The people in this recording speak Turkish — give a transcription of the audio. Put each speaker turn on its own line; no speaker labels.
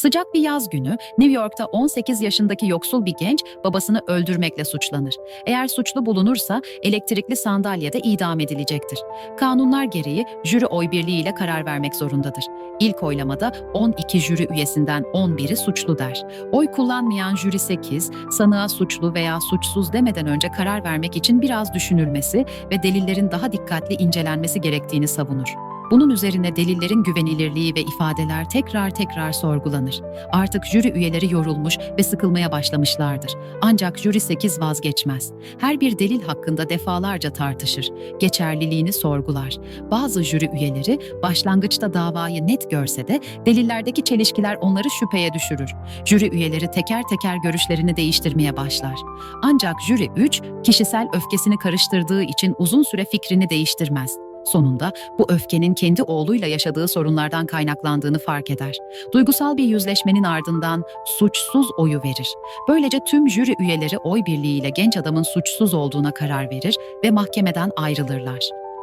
Sıcak bir yaz günü New York'ta 18 yaşındaki yoksul bir genç babasını öldürmekle suçlanır. Eğer suçlu bulunursa elektrikli sandalyede idam edilecektir. Kanunlar gereği jüri oy birliğiyle karar vermek zorundadır. İlk oylamada 12 jüri üyesinden 11'i suçlu der. Oy kullanmayan jüri 8, sanığa suçlu veya suçsuz demeden önce karar vermek için biraz düşünülmesi ve delillerin daha dikkatli incelenmesi gerektiğini savunur. Bunun üzerine delillerin güvenilirliği ve ifadeler tekrar tekrar sorgulanır. Artık jüri üyeleri yorulmuş ve sıkılmaya başlamışlardır. Ancak jüri 8 vazgeçmez. Her bir delil hakkında defalarca tartışır. Geçerliliğini sorgular. Bazı jüri üyeleri başlangıçta davayı net görse de delillerdeki çelişkiler onları şüpheye düşürür. Jüri üyeleri teker teker görüşlerini değiştirmeye başlar. Ancak jüri 3 kişisel öfkesini karıştırdığı için uzun süre fikrini değiştirmez. Sonunda bu öfkenin kendi oğluyla yaşadığı sorunlardan kaynaklandığını fark eder. Duygusal bir yüzleşmenin ardından suçsuz oyu verir. Böylece tüm jüri üyeleri oy birliğiyle genç adamın suçsuz olduğuna karar verir ve mahkemeden ayrılırlar.